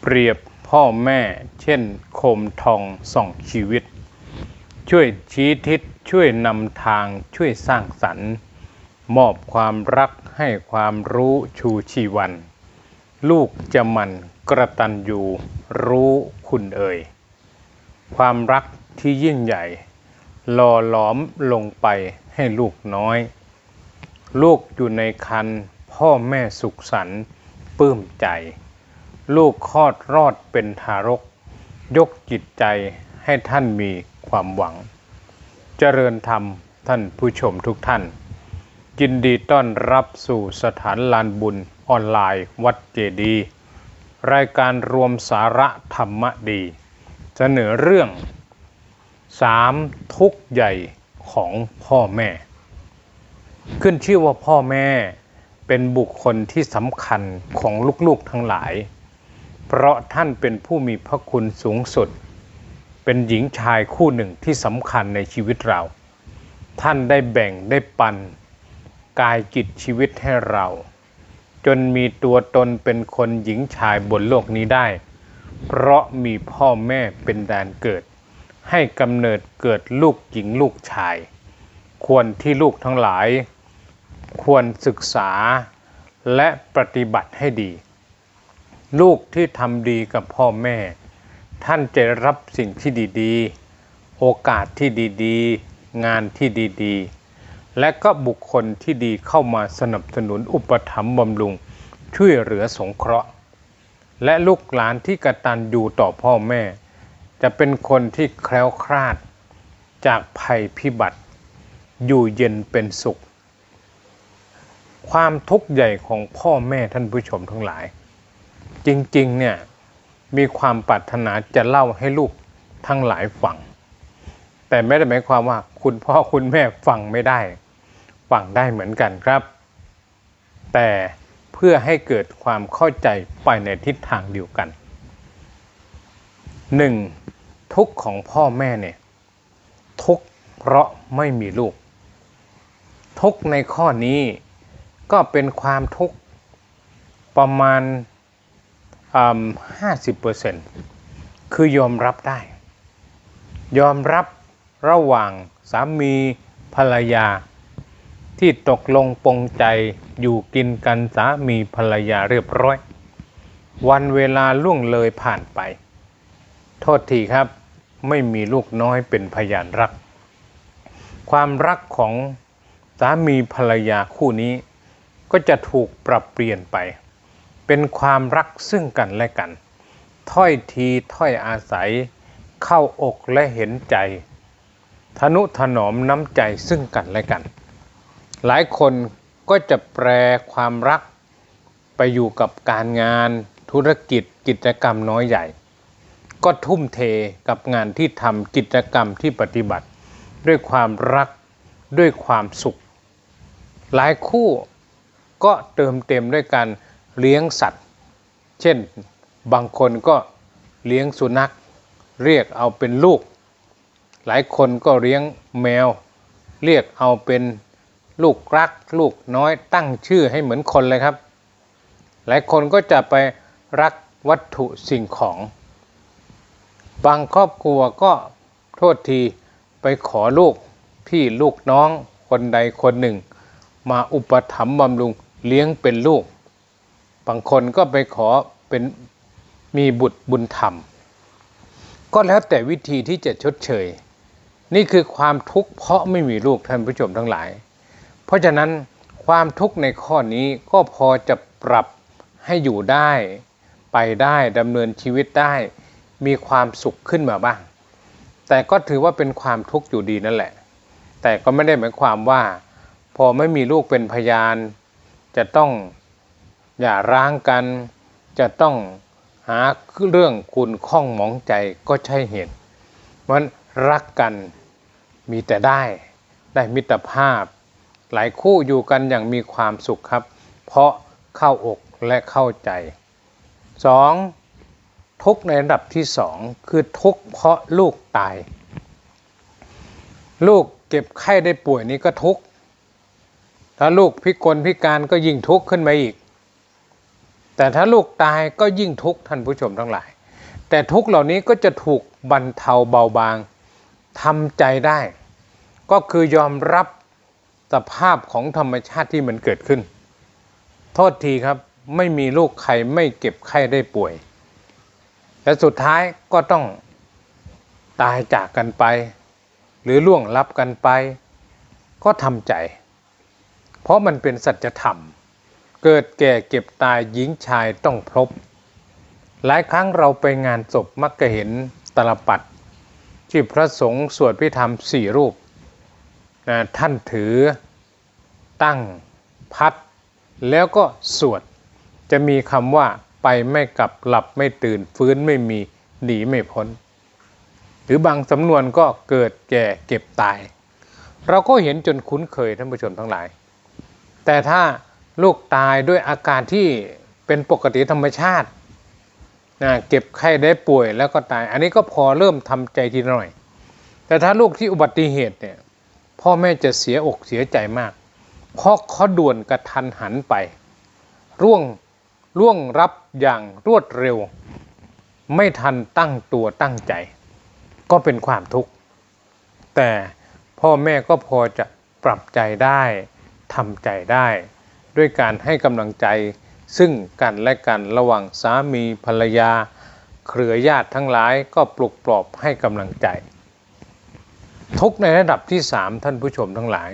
เปรียบพ่อแม่เช่นโคมทองส่องชีวิต ช่วยชี้ทิศช่วยนำทางช่วยสร้างสรรค์มอบความรักให้ความรู้ชูชีวัน ลูกจะมันกระตันอยู่รู้คุณเอ่ย ความรักที่ยิ่งใหญ่หล่อหลอมลงไปให้ลูกน้อย ลูกอยู่ในคันพ่อแม่สุขสันต์ปลื้มใจ ลูกคลอดรอดเป็นทารก ยกจิตใจให้ท่านมีความหวัง เจริญธรรมท่านผู้ชมทุกท่าน ยินดีต้อนรับสู่สถานลานบุญออนไลน์วัดเจดีย์รายการรวมสาระธรรมดี เสนอเรื่องสามทุกข์ใหญ่ของพ่อแม่ ขึ้นชื่อว่าพ่อแม่เป็นบุคคลที่สำคัญของลูกๆทั้งหลาย เพราะท่านเป็นผู้มีพระคุณสูงสุด เป็นหญิงชายคู่หนึ่งที่สำคัญในชีวิตเรา ท่านได้แบ่งได้ปัน กายจิตชีวิตให้เรา จนมีตัวตนเป็นคนหญิงชายบนโลกนี้ได้ เพราะมีพ่อแม่เป็นแดนเกิด ให้กำเนิดเกิดลูกหญิงลูกชาย ควรที่ลูกทั้งหลาย ควรศึกษาและปฏิบัติให้ดี ลูกที่ทำดีกับพ่อแม่ ท่านจะรับสิ่งที่ดีๆ โอกาสที่ดีๆ งานที่ดีๆ และก็บุคคลที่ดีเข้ามาสนับสนุนอุปถัมภ์บำรุง ช่วยเหลือสงเคราะห์ และลูกหลานที่กระตัญญูต่อพ่อแม่ จะเป็นคนที่แคล้วคลาด จากภัยพิบัติ อยู่เย็นเป็นสุข ความทุกข์ใหญ่ของพ่อแม่ท่านผู้ชมทั้งหลาย จริงๆเนี่ยมีความปรารถนาจะเล่าให้ลูกทั้งหลายฟัง แต่ไม่ได้หมายความว่าคุณพ่อคุณแม่ฟังไม่ได้ฟังได้เหมือนกันครับ แต่เพื่อให้เกิดความเข้าใจไปในทิศทางเดียวกันหนึ่งทุกของพ่อแม่เนี่ยทุกเพราะไม่มีลูก ทุกในข้อนี้ก็เป็นความทุกข์ประมาณ ห้าสิบเปอร์เซ็นต์คือยอมรับได้ ยอมรับระหว่างสามีภรรยา ที่ตกลงปงใจอยู่กินกันสามีภรรยาเรียบร้อย วันเวลาล่วงเลยผ่านไป โทษทีครับไม่มีลูกน้อยเป็นพยานรัก ความรักของสามีภรรยาคู่นี้ ก็จะถูกปรับเปลี่ยนไป เป็นความรักซึ่งกันและกัน ถ้อยทีถ้อยอาศัย เข้าอกและเห็นใจ ทนุถนอมน้ำใจซึ่งกันและกัน หลายคนก็จะแปลความรักไปอยู่กับการงานธุรกิจกิจกรรมน้อยใหญ่ ก็ทุ่มเทกับงานที่ทำกิจกรรมที่ปฏิบัติ ด้วยความรักด้วยความสุข หลายคู่ก็เติมเต็มด้วยการ เลี้ยงสัตว์ เช่นบางคนก็เลี้ยงสุนัข เรียกเอาเป็นลูก หลายคนก็เลี้ยงแมว เรียกเอาเป็นลูกรัก ลูกน้อยตั้งชื่อให้เหมือนคนเลยครับ หลายคนก็จะไปรักวัตถุสิ่งของ บางครอบครัวก็โทษทีไปขอลูกพี่ลูกน้องคนใดคนหนึ่ง มาอุปถัมภ์บำรุงเลี้ยงเป็นลูก บางคนก็ไปขอเป็นมีบุตรบุญธรรม ก็แล้วแต่วิธีที่จะชดเชย นี่คือความทุกข์เพราะไม่มีลูกท่านผู้ชมทั้งหลาย เพราะฉะนั้นความทุกข์ในข้อนี้ก็พอจะปรับให้อยู่ได้ ไปได้ดำเนินชีวิตได้ มีความสุขขึ้นมาบ้าง แต่ก็ถือว่าเป็นความทุกข์อยู่ดีนั่นแหละ แต่ก็ไม่ได้หมายความว่า พอไม่มีลูกเป็นพยาน จะต้อง อย่าร้างกันจะต้องหาเรื่องคุณข้องหมองใจก็ใช่เหตุมันรักกันมีแต่ได้ได้มิตรภาพ หลายคู่อยู่กันอย่างมีความสุขครับ เพราะเข้าอกและเข้าใจสองทุกในระดับที่สองคือทุกเพราะลูกตาย ลูกเก็บไข้ได้ป่วยนี้ก็ทุกถ้าลูกพิกลพิการก็ยิ่งทุกข์ขึ้นมาอีก แต่ถ้าลูกตายก็ยิ่งทุกข์ท่านผู้ชมทั้งหลาย แต่ทุกเหล่านี้ก็จะถูกบรรเทาเบาบางทำใจได้ ก็คือยอมรับสภาพของธรรมชาติที่มันเกิดขึ้น โทษทีครับไม่มีลูกใครไม่เก็บไข้ได้ป่วย และสุดท้ายก็ต้องตายจากกันไป หรือล่วงลับกันไป ก็ทำใจ เพราะมันเป็นสัจธรรม เกิดแก่เก็บตายหญิงชายต้องพบ หลายครั้งเราไปงานศพมักจะเห็นตลปัดที่พระสงฆ์สวดพิธรรมสี่รูปนะท่านถือตั้งพัด แล้วก็สวด จะมีคำว่าไปไม่กลับหลับไม่ตื่นฟื้นไม่มีหนีไม่พ้น หรือบางสำนวนก็เกิดแก่เก็บตาย เราก็เห็นจนคุ้นเคยท่านผู้ชมทั้งหลาย แต่ถ้า ลูกตายด้วยอาการที่เป็นปกติธรรมชาตินะเก็บไข้ได้ป่วยแล้วก็ตาย อันนี้ก็พอเริ่มทำใจทีหน่อย แต่ถ้าลูกที่อุบัติเหตุเนี่ยพ่อแม่จะเสียอกเสียใจมากเพราะเขาด่วนกระทันหันไป ร่วงร่วงรับอย่างรวดเร็ว ไม่ทันตั้งตัวตั้งใจ ก็เป็นความทุกข์ แต่พ่อแม่ก็พอจะปรับใจได้ทำใจได้ ด้วยการให้กำลังใจ ซึ่งกันและกันระหว่างสามีภรรยา เครือญาติทั้งหลายก็ปลุกปลอบให้กำลังใจ ทุกในระดับที่สามท่านผู้ชมทั้งหลาย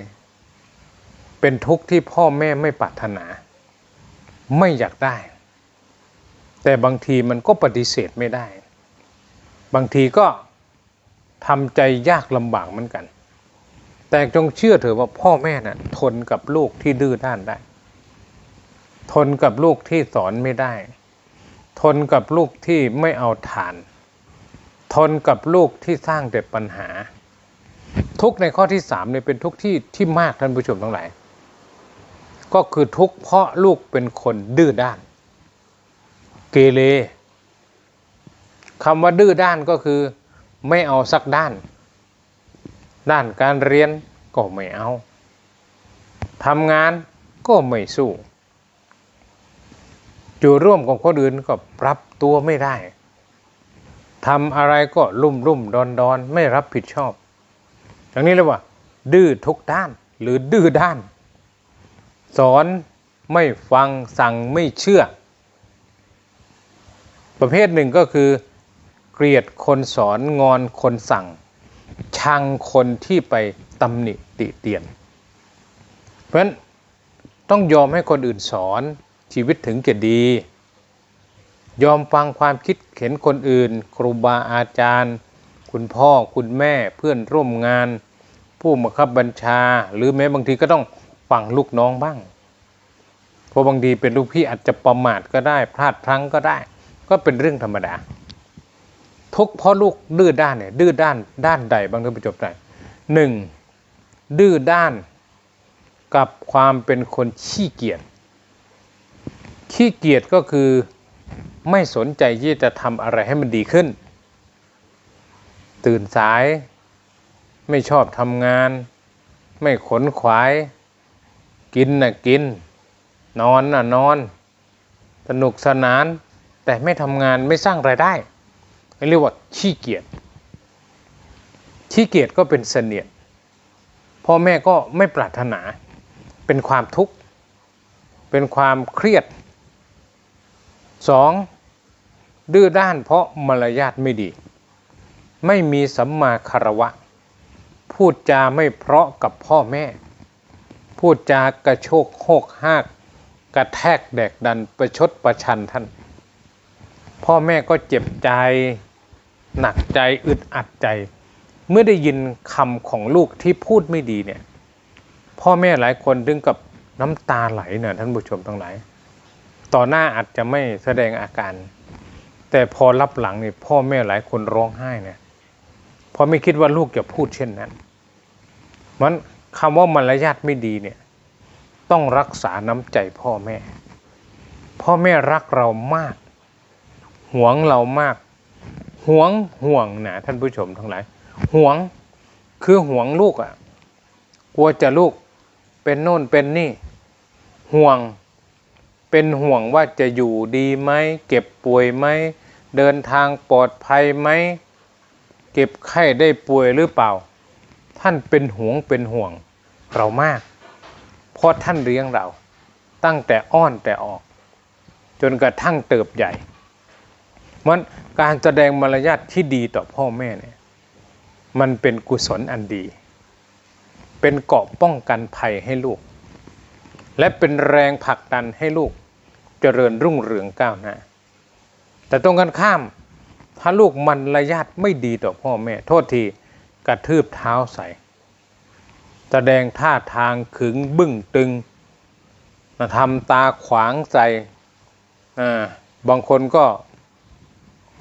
เป็นทุกข์ที่พ่อแม่ไม่ปรารถนา ไม่อยากได้ แต่บางทีมันก็ปฏิเสธไม่ได้ บางทีก็ทำใจยากลำบากเหมือนกันแต่จงเชื่อเถอะว่าพ่อแม่น่ะทนกับลูกที่ดื้อด้านได้ ทนกับลูกที่สอนไม่ได้ ทนกับลูกที่ไม่เอาฐาน ทนกับลูกที่สร้างแต่ปัญหา ทุกในข้อที่สามเนี่ยเป็นทุกที่ที่มากท่านผู้ชมทั้งหลาย ก็คือทุกเพราะลูกเป็นคนดื้อด้าน เกเรคำว่าดื้อด้านก็คือ ไม่เอาสักด้าน ด้านการเรียนก็ไม่เอาทำงานก็ไม่สู้ อยู่ร่วมกับคนอื่นก็ปรับตัวไม่ได้ทำอะไรก็ลุ่มลุ่มดอนดอนไม่รับผิดชอบอย่างนี้เรียว่า ดื้อทุกด้านหรือดื้อด้าน สอนไม่ฟังสั่งไม่เชื่อ ประเภทหนึ่งก็คือ เกลียดคนสอนงอนคนสั่ง ชังคนที่ไปตำหนิติเตียน เพราะฉะนั้นต้องยอมให้คนอื่นสอน ชีวิตถึงจะดี ยอมฟังความคิดเห็นคนอื่น ครูบาอาจารย์ คุณพ่อคุณแม่เพื่อนร่วมงาน ผู้บังคับบัญชา หรือแม้บางทีก็ต้องฟังลูกน้องบ้างเพราะบางทีเป็นลูกพี่อาจจะประมาทก็ได้พลาดพลั้งก็ได้ ก็เป็นเรื่องธรรมดา ทุกเพราะลูกดื้อด้านเนี่ยดื้อด้านด้านใดบางท่านผู้ชมได้หนึ่งดื้อด้านกับความเป็นคนขี้เกียจ ขี้เกียจก็คือไม่สนใจที่จะทำอะไรให้มันดีขึ้น ตื่นสาย ไม่ชอบทำงาน ไม่ขนขวาย กินน่ะกิน นอนน่ะนอน สนุกสนาน แต่ไม่ทำงานไม่สร้างรายได้เรียกว่าขี้เกียจขี้เกียจก็เป็นเสนียดพ่อแม่ก็ไม่ปรารถนา เป็นความทุกข์ เป็นความเครียด สองดื้อด้านเพราะมารยาทไม่ดี ไม่มีสัมมาคารวะ พูดจาไม่เพราะกับพ่อแม่ พูดจากระโชกโหกหาก กระแทกแดกดันประชดประชันท่าน พ่อแม่ก็เจ็บใจ หนักใจอึดอัดใจ เมื่อได้ยินคำของลูกที่พูดไม่ดีเนี่ย พ่อแม่หลายคนถึงกับน้ำตาไหลเนี่ยท่านผู้ชมทั้งหลาย ต่อหน้าอาจจะไม่แสดงอาการ แต่พอรับหลังนี่พ่อแม่หลายคนร้องไห้เนี่ยเพราะไม่คิดว่าลูกจะพูดเช่นนั้น มันคำว่ามารยาทไม่ดีเนี่ยต้องรักษาน้ำใจพ่อแม่ พ่อแม่รักเรามาก หวงเรามาก หวงห่วงนะท่านผู้ชมทั้งหลายหวงคือหวงลูกอะ่ะกลัวจะลูกเป็นโน่นเป็นนี่ ห่วง เป็นห่วงว่าจะอยู่ดีไหมเก็บป่วยไหมเดินทางปลอดภัยไหมเก็บไข้ได้ป่วยหรือเปล่า ท่านเป็นห่วงเป็นห่วงเรามาก เพราะท่านเลี้ยงเรา ตั้งแต่อ้อนแต่ออก จนกระทั่งเติบใหญ่มันการแสดงมารยาทที่ดีต่อพ่อแม่เนี่ยมันเป็นกุศลอันดี เป็นเกราะป้องกันภัยให้ลูก และเป็นแรงผลักดันให้ลูก เจริญรุ่งเรืองก้าวหน้าแต่ตรงกันข้าม ถ้าลูกมันระยาทไม่ดีต่อพ่อแม่ โทษทีกระทืบเท้าใส่ แสดงท่าทางขึงบึ้งตึงทำตาขวางใส่บางคนก็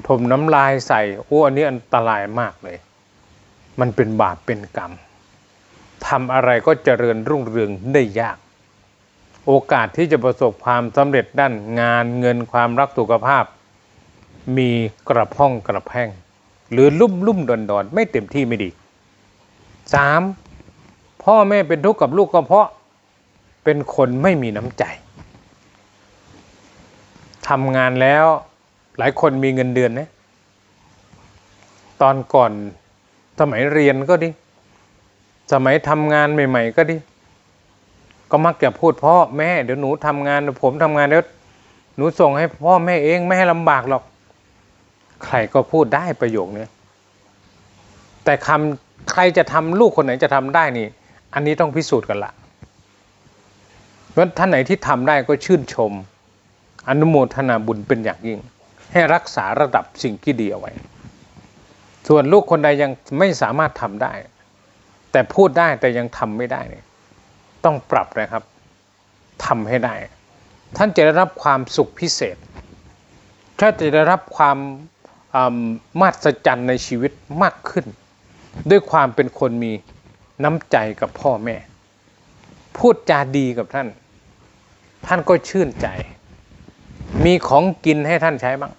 ถมน้ำลายใส่โอ้อันนี้อันตรายมากเลย มันเป็นบาปเป็นกรรมทำอะไรก็เจริญรุ่งเรืองได้ยาก โอกาสที่จะประสบความสำเร็จด้านงานเงินความรักสุขภาพ มีกระพ้องกระแพงหรือลุ่มลุ่มดอนดอนไม่เต็มที่ไม่ดีสามพ่อแม่เป็นทุกข์กับลูกก็เพราะเป็นคนไม่มีน้ำใจทำงานแล้วหลายคนมีเงินเดือนนะตอนก่อนสมัยเรียนก็ดี สมัยทำงานใหม่ ๆ ก็ดี ก็มักจะพูดพ่อแม่เดี๋ยวหนูทำงานเดี๋ยวผมทำงานเดี๋ยวหนูส่งให้พ่อแม่เองไม่ให้ลำบากหรอก ใครก็พูดได้ประโยคนี้แต่คำใครจะทำลูกคนไหนจะทำได้นี่ อันนี้ต้องพิสูจน์กันละเพราะท่านไหนที่ทำได้ก็ชื่นชม อนุโมทนาบุญเป็นอย่างยิ่ง ให้รักษาระดับสิ่งที่ดีเอาไว้ ส่วนลูกคนใดยังไม่สามารถทำได้ แต่พูดได้แต่ยังทำไม่ได้เนี่ย ต้องปรับนะครับทำให้ได้ ท่านจะได้รับความสุขพิเศษท่านจะได้รับความมาศจรรย์ในชีวิตมากขึ้น ด้วยความเป็นคนมีน้ำใจกับพ่อแม่ พูดจาดีกับท่าน ท่านก็ชื่นใจ มีของกินให้ท่านใช้บ้าง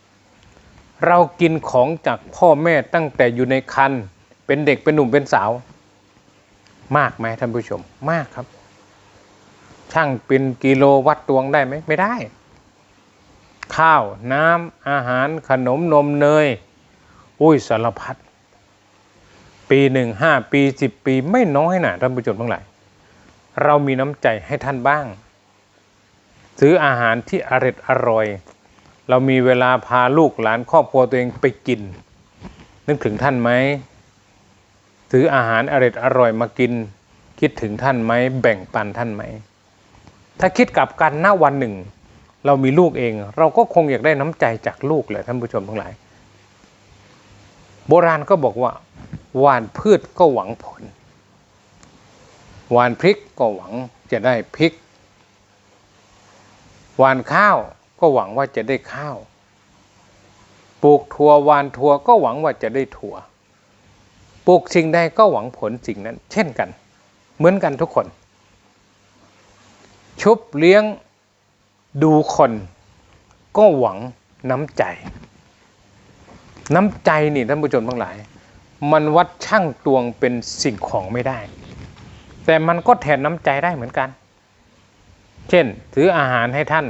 เรากินของจากพ่อแม่ตั้งแต่อยู่ในคันเป็นเด็กเป็นหนุ่มเป็นสาว มากไหมท่านผู้ชมมากครับ ช่างเป็นกิโลวัดตวงได้ไหมไม่ได้ ข้าวน้ำอาหารขนมนมเนย อุ้ยสารพัด ปีหนึ่งห้าปีสิบปีไม่น้อยนะท่านผู้ชมทั้งหลายเรามีน้ำใจให้ท่านบ้าง ซื้ออาหารที่อร่อยอร่อย เรามีเวลาพาลูกหลานครอบครัวตัวเองไปกิน นึกถึงท่านไหมซื้ออาหารอร่อยอร่อยมากิน คิดถึงท่านไหมแบ่งปันท่านไหม ถ้าคิดกับกันหน้าวันหนึ่ง เรามีลูกเอง เราก็คงอยากได้น้ำใจจากลูกเลยท่านผู้ชมทั้งหลาย โบราณก็บอกว่าหวานพืชก็หวังผลหวานพริกก็หวังจะได้พริกหวานข้าวก็หวังว่าจะได้ข้าว ปลูกถั่วหวานถั่วก็หวังว่าจะได้ถั่ว ปลูกสิ่งใดก็หวังผลสิ่งนั้น เช่นกัน เหมือนกันทุกคน ชุบเลี้ยงดูคน ก็หวังน้ำใจ น้ำใจนี่ท่านผู้ชมทั้งหลาย มันวัดช่างตวงเป็นสิ่งของไม่ได้ แต่มันก็แทนน้ำใจได้เหมือนกัน เช่นซื้ออาหารให้ท่าน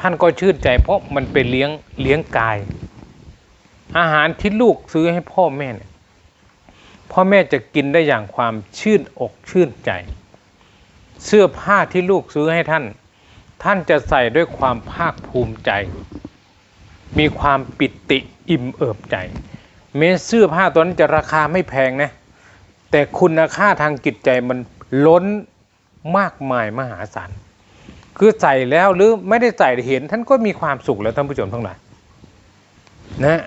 ท่านก็ชื่นใจเพราะมันเป็นเลี้ยงเลี้ยงกาย อาหารที่ลูกซื้อให้พ่อแม่เนี่ยพ่อแม่จะกินได้อย่างความชื่นอกชื่นใจ เสื้อผ้าที่ลูกซื้อให้ท่าน ท่านจะใส่ด้วยความภาคภูมิใจ มีความปิติอิ่มเอิบใจแม้เสื้อผ้าตัวนั้นจะราคาไม่แพงนะ แต่คุณค่าทางจิตใจมันล้นมากมายมหาศาลคือใส่แล้วหรือไม่ได้ใส่เห็น ท่านก็มีความสุขแล้วท่านผู้ชมทั้งหลายนะ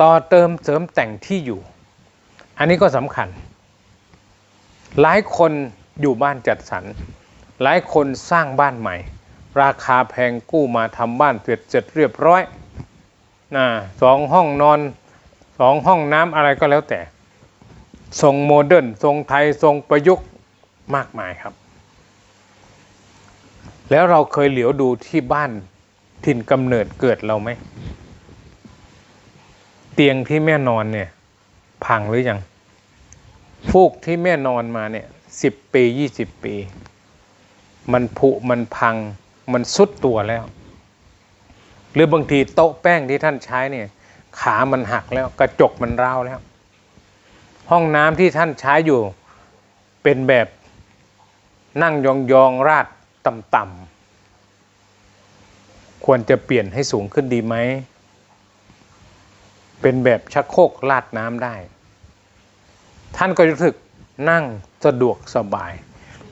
ต่อเติมเสริมแต่งที่อยู่ อันนี้ก็สำคัญ หลายคน อยู่บ้านจัดสรร หลายคนสร้างบ้านใหม่ ราคาแพงกู้มาทำบ้านเสร็จเสร็จเรียบร้อยนะสองห้องนอนสองห้องน้ำอะไรก็แล้วแต่ ทรงโมเดิร์นทรงไทยทรงประยุกต์มากมายครับ แล้วเราเคยเหลียวดูที่บ้านถิ่นกำเนิดเกิดเราไหม เตียงที่แม่นอนเนี่ย พังหรือยังฟูกที่แม่นอนมาเนี่ย สิบปียี่สิบปี มันผุมันพัง มันสุดตัวแล้ว หรือบางทีโต๊ะแป้งที่ท่านใช้เนี่ย ขามันหักแล้วกระจกมันร้าวแล้ว ห้องน้ำที่ท่านใช้อยู่เป็นแบบนั่งยองๆราดต่ำๆควรจะเปลี่ยนให้สูงขึ้นดีไหม เป็นแบบชักโครกลาดน้ำได้ ท่านก็รู้สึก นั่งสะดวกสบาย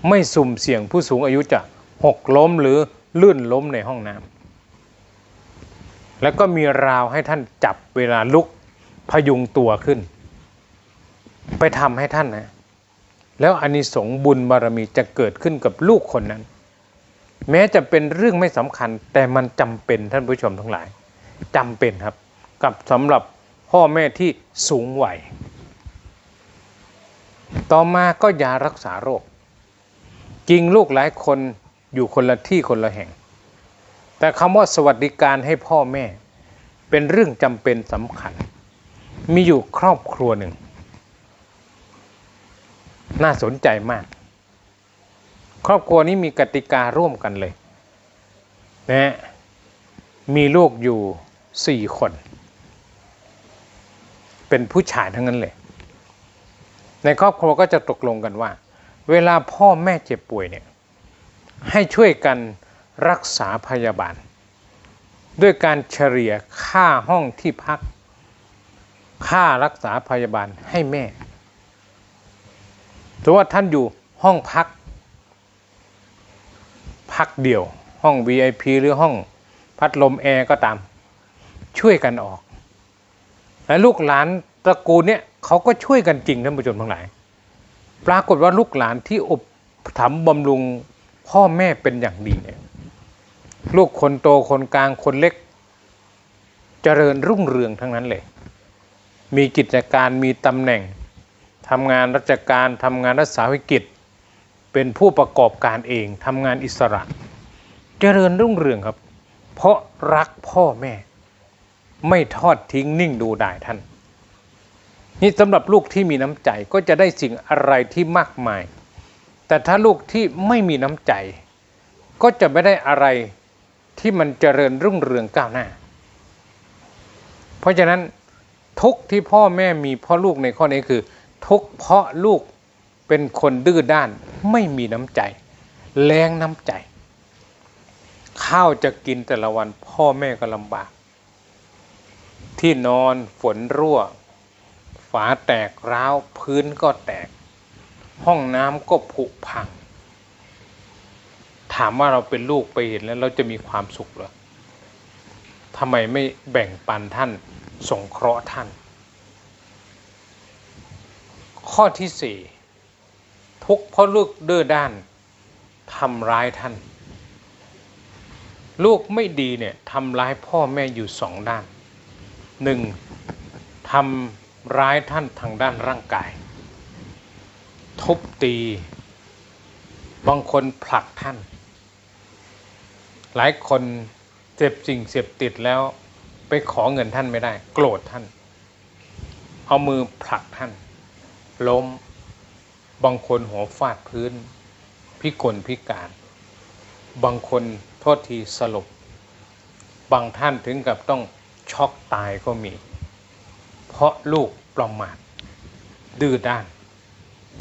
ไม่สุ่มเสี่ยงผู้สูงอายุจะหกล้มหรือลื่นล้มในห้องน้ำแล้วก็มีราวให้ท่านจับเวลาลุกพยุงตัวขึ้น ไปทำให้ท่านนะแล้วอานิสงส์บุญบารมีจะเกิดขึ้นกับลูกคนนั้น แม้จะเป็นเรื่องไม่สำคัญ แต่มันจำเป็นท่านผู้ชมทั้งหลายจำเป็นครับ กับสำหรับพ่อแม่ที่สูงวัย ต่อมาก็ยารักษาโรค จริงลูกหลายคนอยู่คนละที่คนละแห่ง แต่คำว่าสวัสดิการให้พ่อแม่ เป็นเรื่องจำเป็นสำคัญ มีอยู่ครอบครัวหนึ่ง น่าสนใจมาก ครอบครัวนี้มีกติการ่วมกันเลยนะมีลูกอยู่สี่คน เป็นผู้ชายทั้งนั้นเลย ในครอบครัวก็จะตกลงกันว่า เวลาพ่อแม่เจ็บป่วยเนี่ยให้ช่วยกันรักษาพยาบาล ด้วยการเฉลี่ยค่าห้องที่พัก ค่ารักษาพยาบาลให้แม่ถือว่าท่านอยู่ห้องพัก พักเดี่ยว ห้อง VIP หรือห้องพัดลมแอร์ก็ตาม ช่วยกันออก และลูกหลานตระกูลเนี่ย เขาก็ช่วยกันจริงท่านผู้ชมทั้งหลาย ปรากฏว่าลูกหลานที่อบถมบำรุงพ่อแม่เป็นอย่างดีเนี่ยลูกคนโตคนกลางคนเล็ก เจริญรุ่งเรืองทั้งนั้นเลย มีกิจการมีตำแหน่งทำงานราชการทำงานรัฐสาวิกิจ เป็นผู้ประกอบการเองทำงานอิสระ เจริญรุ่งเรืองครับ เพราะรักพ่อแม่ ไม่ทอดทิ้งนิ่งดูได้ท่าน นี่สำหรับลูกที่มีน้ำใจก็จะได้สิ่งอะไรที่มากมาย แต่ถ้าลูกที่ไม่มีน้ำใจ ก็จะไม่ได้อะไรที่มันเจริญรุ่งเรืองก้าวหน้า เพราะฉะนั้นทุกที่พ่อแม่มีพ่อลูกในข้อนี้คือ ทุกเพราะลูกเป็นคนดื้อด้านไม่มีน้ำใจ แรงน้ำใจ ข้าวจะกินแต่ละวันพ่อแม่ก็ลำบาก ที่นอนฝนรั่วาแตกร้าวพื้นก็แตก ห้องน้ำก็ผุพัง ถามว่าเราเป็นลูกไปเห็นแล้วเราจะมีความสุขหรอทำไมไม่แบ่งปันท่านสงเคราะห์ท่าน ข้อที่สี่ทุกเพราะลูกเด้อด้านทำร้ายท่าน ลูกไม่ดีเนี่ยทำร้ายพ่อแม่อยู่สองด้านหนึ่งทำ ร้ายท่านทางด้านร่างกาย ทุบตี บางคนผลักท่าน หลายคนเจ็บสิ่งเสพติดแล้วไปขอเงินท่านไม่ได้ โกรธท่าน เอามือผลักท่าน ล้ม บางคนหัวฟาดพื้น พิกลพิการ บางคนโทษทีสลบบางท่านถึงกับต้องช็อกตายก็มี เพราะลูกประมาทดื้อด้าน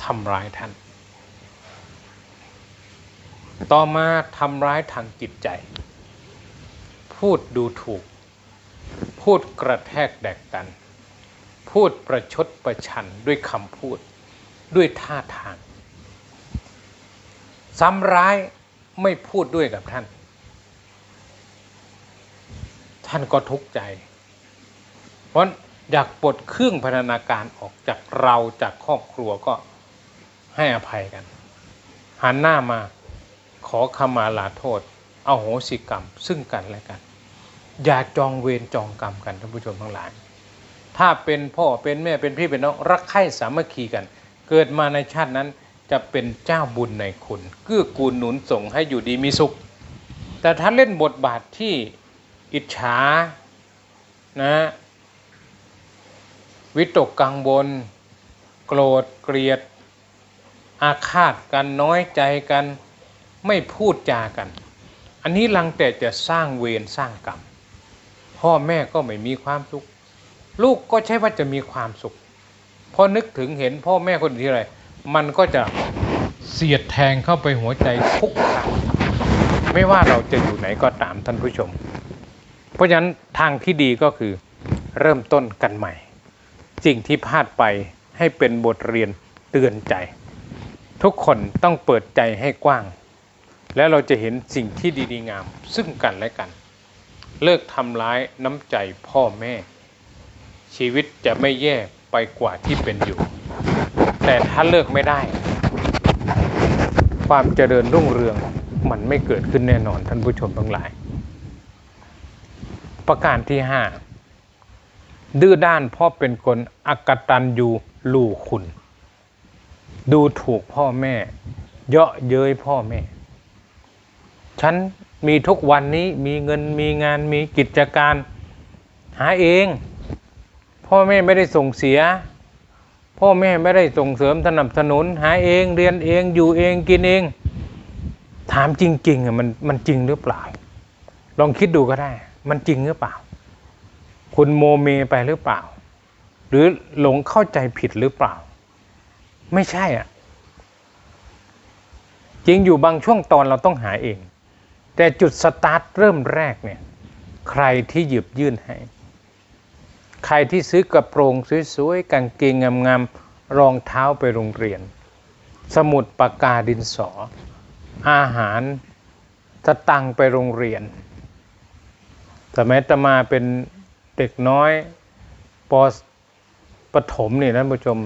ทำร้ายท่าน ต่อมาทำร้ายทางจิตใจ พูดดูถูก พูดกระแทกแดกกัน พูดประชดประชันด้วยคำพูดด้วยท่าทาง ซ้ำร้ายไม่พูดด้วยกับท่าน ท่านก็ทุกข์ใจ เพราะ อยากปลดเครื่องพันธนาการออกจากเราจากครอบครัวก็ให้อภัยกัน หันหน้ามาขอขมาลาโทษเอาโหสิกรรม ซึ่งกันและกัน อย่าจองเวรจองกรรมกันท่านผู้ชมทั้งหลาย ถ้าเป็นพ่อเป็นแม่เป็นพี่เป็นน้องรักใคร่สามัคคีกัน เกิดมาในชาตินั้นจะเป็นเจ้าบุญในคุณเกื้อกูลหนุนส่งให้อยู่ดีมีสุข แต่ถ้าเล่นบทบาทที่อิจฉานะ วิตกกังวลโกรธเกลียด อาฆาตกันน้อยใจกันไม่พูดจากัน อันนี้ลังแต่จะสร้างเวรสร้างกรรม พ่อแม่ก็ไม่มีความสุข ลูกก็ใช่ว่าจะมีความสุขพอนึกถึงเห็นพ่อแม่คนที่ไร มันก็จะเสียดแทงเข้าไปหัวใจทุกครั้งไม่ว่าเราจะอยู่ไหนก็ตามท่านผู้ชม เพราะฉะนั้นทางที่ดีก็คือเริ่มต้นกันใหม่ สิ่งที่พลาดไปให้เป็นบทเรียนเตือนใจ ทุกคนต้องเปิดใจให้กว้าง แล้วเราจะเห็นสิ่งที่ดีๆงาม ซึ่งกันและกัน เลิกทำร้ายน้ำใจพ่อแม่ ชีวิตจะไม่แย่ไปกว่าที่เป็นอยู่ แต่ถ้าเลิกไม่ได้ ความเจริญรุ่งเรืองมันไม่เกิดขึ้นแน่นอนท่านผู้ชมทั้งหลาย ประการที่ห้า ดื้อด้านเพ่อเป็นคนอักตันยูลูคุณ ดูถูกพ่อแม่ เยาะเย้ยพ่อแม่ ฉันมีทุกวันนี้มีเงินมีงานมีกิจการ หาเอง พ่อแม่ไม่ได้ส่งเสีย พ่อแม่ไม่ได้ส่งเสริมสนับสนุน หาเองเรียนเองอยู่เองกินเอง ถามจริงๆอะมันมันจริงหรือเปล่า ลองคิดดูก็ได้ มันจริงหรือเปล่า คุณโมเมไปหรือเปล่า หรือหลงเข้าใจผิดหรือเปล่า ไม่ใช่อะจริงอยู่บางช่วงตอนเราต้องหาเอง แต่จุดสตาร์ทเริ่มแรกเนี่ย ใครที่หยิบยื่นให้ ใครที่ซื้อกระโปรงสวยๆกางเกงงามๆรองเท้าไปโรงเรียน สมุดปากกาดินสอ อาหารสตังไปโรงเรียนสมัยตมาเป็น เด็กน้อยปปฐมนี่นะผู้ชม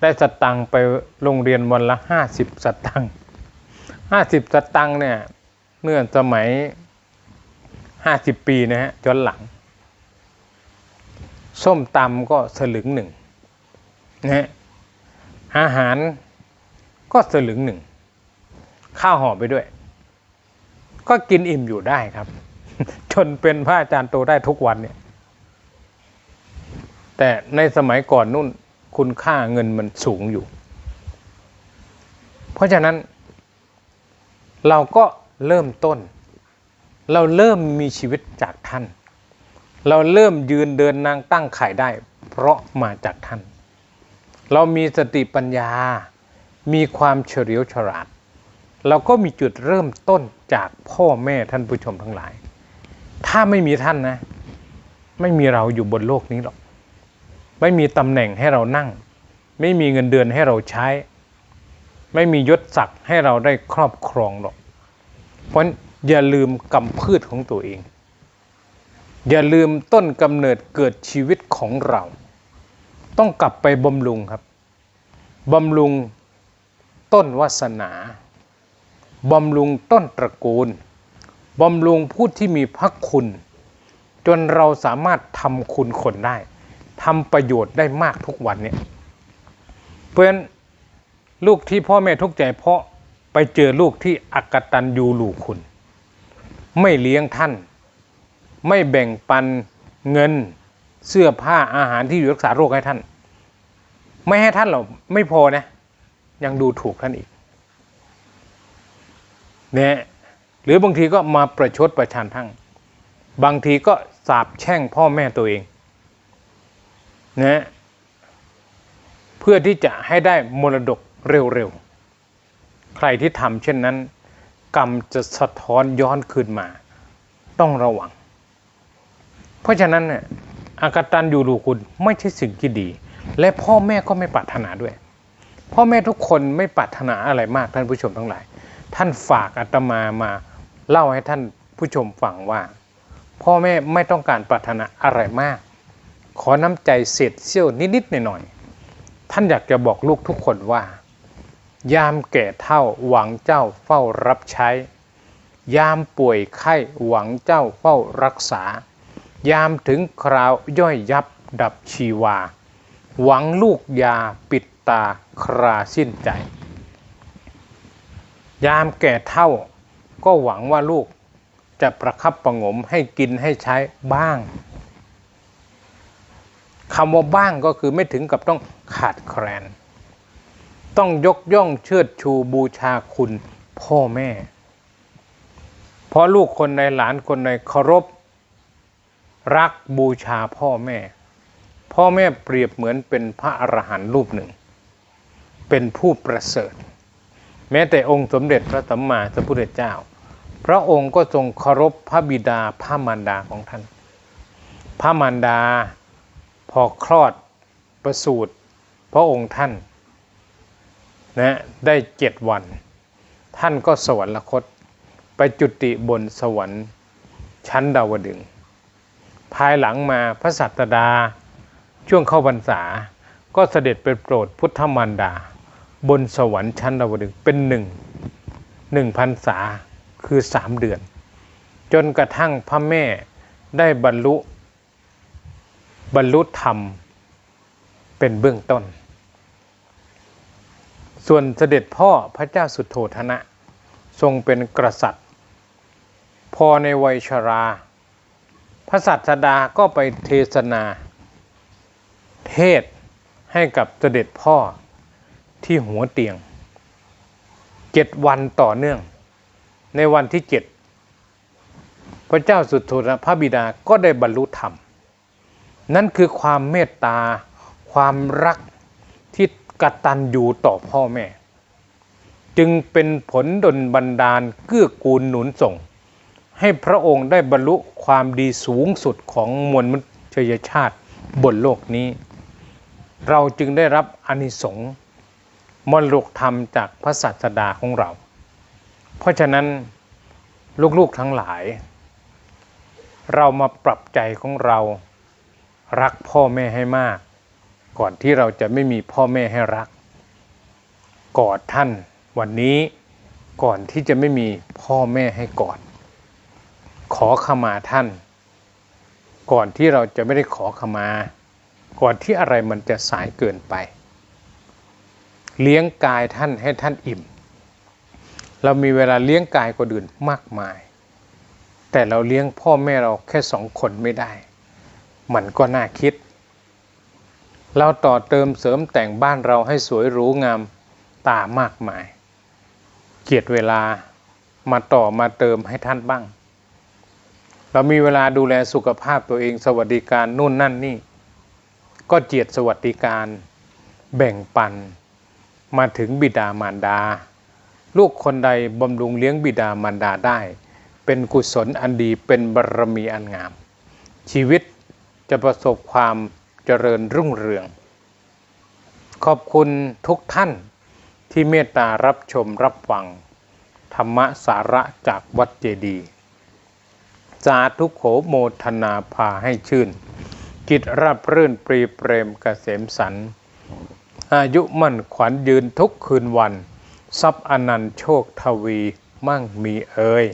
ได้สตังค์ไปโรงเรียนวันละห้าสิบสตังค์ห้าสิบสตังค์เนี่ยเมื่อสมัยห้าสิบปีนะฮะจนหลัง ส้มตำก็สลึงหนึ่งนะฮะอาหารก็สลึงหนึ่ง ข้าวห่อไปด้วย ก็กินอิ่มอยู่ได้ครับ จนเป็นพระอาจารย์โตได้ทุกวันเนี่ย แต่ในสมัยก่อนนู่นคุณค่าเงินมันสูงอยู่ เพราะฉะนั้นเราก็เริ่มต้น เราเริ่มมีชีวิตจากท่าน เราเริ่มยืนเดินนางตั้งไข่ได้ เพราะมาจากท่าน เรามีสติปัญญา มีความเฉลียวฉลาด เราก็มีจุดเริ่มต้นจากพ่อแม่ท่านผู้ชมทั้งหลาย ถ้าไม่มีท่านนะ ไม่มีเราอยู่บนโลกนี้หรอก ไม่มีตำแหน่งให้เรานั่ง ไม่มีเงินเดือนให้เราใช้ ไม่มียศศักดิ์ให้เราได้ครอบครองหรอก เพราะอย่าลืมกำพืชของตัวเอง อย่าลืมต้นกำเนิดเกิดชีวิตของเรา ต้องกลับไปบำรุงครับบำรุงต้นวาสนาบำรุงต้นตระกูลบำรุงผู้ที่มีพระคุณ จนเราสามารถทำคุณคนได้ ทำประโยชน์ได้มากทุกวันเนี่ยเพราะฉะนั้นลูกที่พ่อแม่ทุกข์ใจเพราะไปเจอลูกที่อักตันยูลูคุณ ไม่เลี้ยงท่าน ไม่แบ่งปันเงินเสื้อผ้าอาหารที่อยู่รักษาโรคให้ท่าน ไม่ให้ท่านหรอกไม่พอนะ ยังดูถูกท่านอีกเนี่ยหรือบางทีก็มาประชดประชันทั้ง บางทีก็สาบแช่งพ่อแม่ตัวเอง นะเพื่อที่จะให้ได้มรดกเร็วๆ ใครที่ทำเช่นนั้น กรรมจะสะท้อนย้อนคืนมา ต้องระวัง เพราะฉะนั้นเนี่ยอากตันอยู่รูคุณไม่ใช่สิ่งที่ดี และพ่อแม่ก็ไม่ปรารถนาด้วย พ่อแม่ทุกคนไม่ปรารถนาอะไรมากท่านผู้ชมทั้งหลาย ท่านฝากอาตมามาเล่าให้ท่านผู้ชมฟังว่า พ่อแม่ไม่ต้องการปรารถนาอะไรมาก ขอน้ำใจเศษเสี้ยวนิดๆหน่อยๆท่านอยากจะบอกลูกทุกคนว่า ยามแก่เท่าหวังเจ้าเฝ้ารับใช้ ยามป่วยไข้หวังเจ้าเฝ้ารักษา ยามถึงคราวย่อยยับดับชีวา หวังลูกยาปิดตาคราสิ้นใจ ยามแก่เท่าก็หวังว่าลูกจะประคับประงมให้กินให้ใช้บ้าง คำว่าบ้างก็คือไม่ถึงกับต้องขาดแคลน ต้องยกย่องเชิดชูบูชาคุณพ่อแม่ เพราะลูกคนในหลานคนในเคารพ รักบูชาพ่อแม่ พ่อแม่เปรียบเหมือนเป็นพระอรหันต์รูปหนึ่ง เป็นผู้ประเสริฐ แม้แต่องค์สมเด็จพระสัมมาสัมพุทธเจ้า พระองค์ก็ทรงเคารพพระบิดาพระมารดาของท่าน พระมารดา พอคลอดประสูติพระองค์ท่านนะได้เจ็ดวัน ท่านก็สวรรคต ไปจุติบนสวรรค์ชั้นดาวดึง ภายหลังมาพระสัตดา ช่วงเข้าพรรษาก็เสด็จไปโปรดพุทธมารดา บนสวรรค์ชั้นดาวดึงเป็นหนึ่งหนึ่งพรรษาคือสามเดือน จนกระทั่งพระแม่ได้บรรลุ บรรลุธรรมเป็นเบื้องต้น ส่วนเสด็จพ่อพระเจ้าสุโธธนะ ทรงเป็นกษัตริย์ พอในวัยชรา พระสัตดาก็ไปเทศนา เทศให้กับเสด็จพ่อที่หัวเตียงเจ็ดวันต่อเนื่อง ในวันที่เจ็ดพระเจ้าสุโธธนะพระบิดาก็ได้บรรลุธรรม นั่นคือความเมตตา ความรักที่กตัญญูต่อพ่อแม่ จึงเป็นผลดลบันดาลเกื้อกูลหนุนส่ง ให้พระองค์ได้บรรลุความดีสูงสุดของมวลมนุษยชาติบนโลกนี้ เราจึงได้รับอนิสงส์มรดกธรรมจากพระศาสดาของเรา เพราะฉะนั้นลูกๆทั้งหลาย เรามาปรับใจของเรา รักพ่อแม่ให้มาก ก่อนที่เราจะไม่มีพ่อแม่ให้รัก กอดท่านวันนี้ก่อนที่จะไม่มีพ่อแม่ให้กอด ขอขมาท่าน ก่อนที่เราจะไม่ได้ขอขมา ก่อนที่อะไรมันจะสายเกินไป เลี้ยงกายท่านให้ท่านอิ่ม เรามีเวลาเลี้ยงกายคนอื่นมากมาย แต่เราเลี้ยงพ่อแม่เราแค่สองคนไม่ได้ มันก็น่าคิด เราต่อเติมเสริมแต่งบ้านเราให้สวยหรูงามตามากมาย เกียรติเวลามาต่อมาเติมให้ท่านบ้าง เรามีเวลาดูแลสุขภาพตัวเองสวัสดิการนู่นนั่นนี่ ก็เจียดสวัสดิการแบ่งปันมาถึงบิดามารดา ลูกคนใดบำรุงเลี้ยงบิดามารดาได้ เป็นกุศลอันดีเป็นบารมีอันงาม ชีวิต จะประสบความเจริญรุ่งเรือง ขอบคุณทุกท่านที่เมตตารับชมรับฟัง ธรรมสาระจากวัดเจดีย์สาธุโขโมทนาพาให้ชื่น กิจรับรื่นปรีเปรมกเกษมสัน อายุมั่นขวัญยืนทุกคืนวัน ทรัพย์อนันต์โชคทวีมั่งมีเอ่ย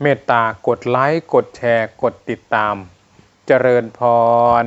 เมตตากดไลค์ กดแชร์ กดติดตาม เจริญพร